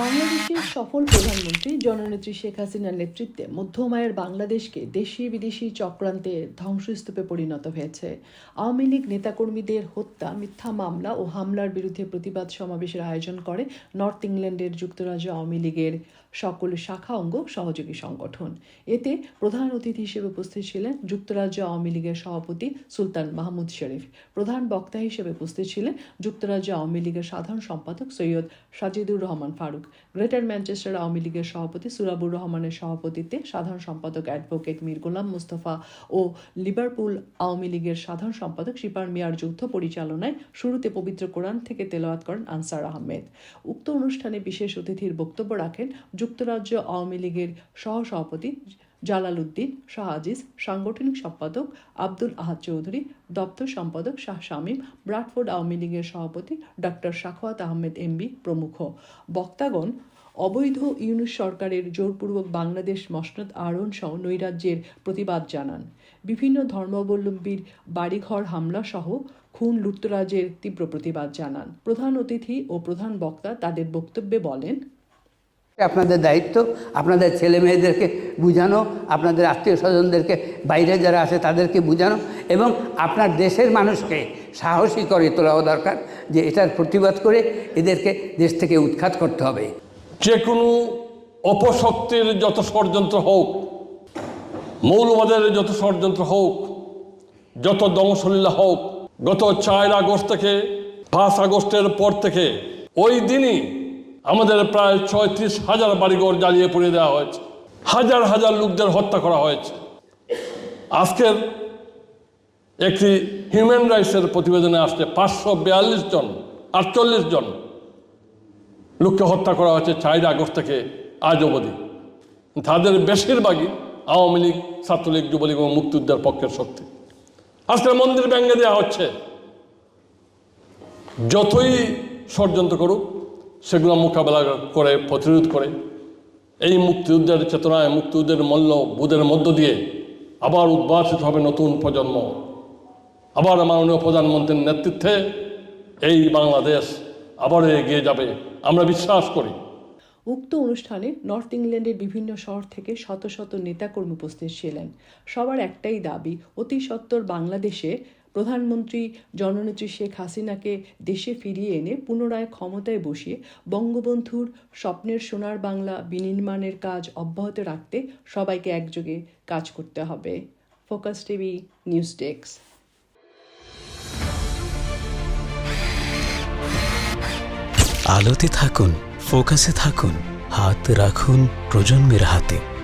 বাংলাদেশের সফল প্রধানমন্ত্রী জননেত্রী শেখ হাসিনার নেতৃত্বে মধ্যমায়ের বাংলাদেশকে দেশি বিদেশি চক্রান্তে ধ্বংসস্তূপে পরিণত হয়েছে। আওয়ামী লীগ নেতাকর্মীদের হত্যা, মিথ্যা মামলা ও হামলার বিরুদ্ধে প্রতিবাদ সমাবেশের আয়োজন করে নর্থ ইংল্যান্ডের যুক্তরাজ্য আওয়ামী লীগের সকল শাখা অঙ্গ সহযোগী সংগঠন। এতে প্রধান অতিথি হিসেবে উপস্থিত ছিলেন যুক্তরাজ্য আওয়ামী লীগের সভাপতি সুলতান মাহমুদ শরীফ। প্রধান বক্তা হিসেবে উপস্থিত ছিলেন যুক্তরাজ্য আওয়ামী লীগের সাধারণ সম্পাদক সৈয়দ সাজিদুর রহমান ফারুক। গ্রেটার ম্যানচেস্টার আওয়ামী লীগের সভাপতি সুরাবুর রহমানের সভাপতিত্বে সাধারণ সম্পাদক অ্যাডভোকেট মীর গোলাম মুস্তফা ও লিভারপুল আওয়ামী লীগের সাধারণ সম্পাদক শিপার মিয়ার যুদ্ধ পরিচালনায় শুরুতে পবিত্র কোরআন থেকে তেলাওয়াত করেন আনসার আহমেদ। উক্ত অনুষ্ঠানে বিশেষ অতিথির বক্তব্য রাখেন যুক্তরাজ্য আওয়ামী লীগের সহসভাপতি জালাল উদ্দিন শাহ আজিজ, সাংগঠনিক সম্পাদক আব্দুল আহাদ চৌধুরী, দপ্তর সম্পাদক শাহ শামীম, ব্রাডফোর্ড আওয়ামী লীগের সভাপতি ডক্টর সাখওয়াত আহমেদ এমবি প্রমুখ। বক্তাগণ, অবৈধ ইউনুস সরকারের জোরপূর্বক বাংলাদেশ মসনদ আরোহণ সহ নৈরাজ্যের প্রতিবাদ জানান। বিভিন্ন ধর্মাবলম্বীর বাড়িঘর হামলা সহ খুন লুটতরাজের তীব্র প্রতিবাদ জানান। প্রধান অতিথি ও প্রধান বক্তা তাদের বক্তব্যে বলেন আপনাদের দায়িত্ব, আপনাদের ছেলে মেয়েদেরকে বোঝানো, আপনাদের আত্মীয় স্বজনদেরকে, বাইরে যারা আছে তাদেরকে বোঝানো এবং আপনার দেশের মানুষকে সাহসী করে তোলাও দরকার যে এটার প্রতিবাদ করে এদেরকে দেশ থেকে উৎখাত করতে হবে। যে কোনো অপশক্তির যত ষড়যন্ত্র হোক, মৌলবাদের যত ষড়যন্ত্র হোক, যত দমশলীলা হোক, গত চার আগস্ট থেকে পাঁচ আগস্টের পর থেকে ওই দিনই আমাদের প্রায় ছয়ত্রিশ হাজার বাড়িঘর জ্বালিয়ে পুড়িয়ে দেওয়া হয়েছে। হাজার হাজার লোকদের হত্যা করা হয়েছে। আজকের একটি হিউম্যান রাইটসের প্রতিবেদনে আসছে, পাঁচশো বিয়াল্লিশ জন, আটচল্লিশ জন লোককে হত্যা করা হয়েছে চার আগস্ট থেকে আজ অবধি। তাদের বেশিরভাগই আওয়ামী লীগ, ছাত্রলীগ, যুবলীগ এবং মুক্তিযুদ্ধের পক্ষের শক্তি। আজকের মন্দির ভেঙে দেওয়া হচ্ছে। যতই ষড়যন্ত্র করুক সেগুলো মোকাবেলা করে, প্রতিরোধ করে। এই মুক্তিযুদ্ধের চেতনায়, মুক্তিযুদ্ধের মূল্য বোধের মধ্য দিয়ে আবার উদ্ভাসিত হবে নতুন প্রজন্ম। আবার মাননীয় প্রধানমন্ত্রীর নেতৃত্বে এই বাংলাদেশ আবারও এগিয়ে যাবে, আমরা বিশ্বাস করি। উক্ত অনুষ্ঠানে নর্থ ইংল্যান্ডের বিভিন্ন শহর থেকে শত শত নেতাকর্মী উপস্থিত ছিলেন। সবার একটাই দাবি, অতি সত্বর বাংলাদেশে প্রধানমন্ত্রী জননেত্রী শেখ হাসিনাকে দেশে ফিরিয়ে এনে পুনরায় ক্ষমতায় বসিয়ে বঙ্গবন্ধুর স্বপ্নের সোনার বাংলা বিনির্মাণের কাজ অব্যাহত রাখতে সবাইকে একযোগে কাজ করতে হবে। Focus TV news desk. আলোতে থাকুন, ফোকাসে থাকুন, হাত রাখুন প্রজন্মের হাতে।